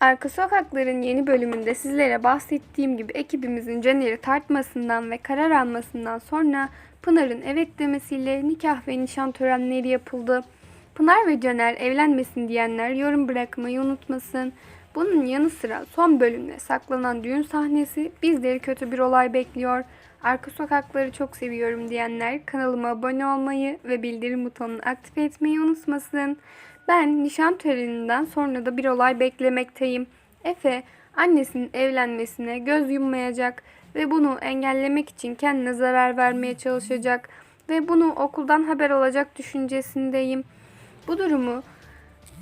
Arka Sokaklar'ın yeni bölümünde sizlere bahsettiğim gibi ekibimizin Caner'i tartmasından ve karar almasından sonra Pınar'ın evet demesiyle nikah ve nişan törenleri yapıldı. Pınar ve Caner evlenmesin diyenler yorum bırakmayı unutmasın. Bunun yanı sıra son bölümde saklanan düğün sahnesi bizleri kötü bir olay bekliyor. Arka Sokakları çok seviyorum diyenler kanalıma abone olmayı ve bildirim butonunu aktif etmeyi unutmasın. Ben nişan töreninden sonra da bir olay beklemekteyim. Efe annesinin evlenmesine göz yummayacak ve bunu engellemek için kendine zarar vermeye çalışacak ve bunu okuldan haber olacak düşüncesindeyim. Bu durumu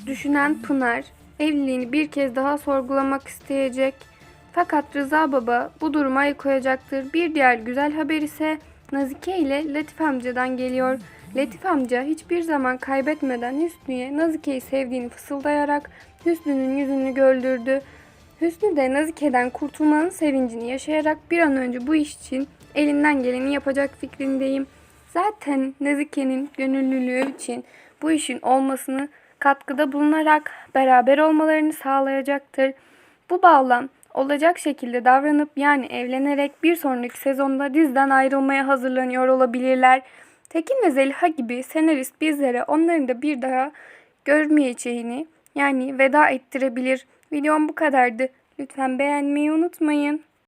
düşünen Pınar evliliğini bir kez daha sorgulamak isteyecek. Fakat Rıza Baba bu duruma el koyacaktır. Bir diğer güzel haber ise Nazike ile Latif amcadan geliyor. Latif amca hiçbir zaman kaybetmeden Hüsnü'ye Nazike'yi sevdiğini fısıldayarak Hüsnü'nün yüzünü güldürdü. Hüsnü de Nazike'den kurtulmanın sevincini yaşayarak bir an önce bu iş için elinden geleni yapacak fikrindeyim. Zaten Nazike'nin gönüllülüğü için bu işin olmasını katkıda bulunarak beraber olmalarını sağlayacaktır. Bu bağlam olacak şekilde davranıp yani evlenerek bir sonraki sezonda dizden ayrılmaya hazırlanıyor olabilirler. Tekin ve Zeliha gibi senarist bizlere onların da bir daha görmeyeceğini yani veda ettirebilir. Videom bu kadardı. Lütfen beğenmeyi unutmayın.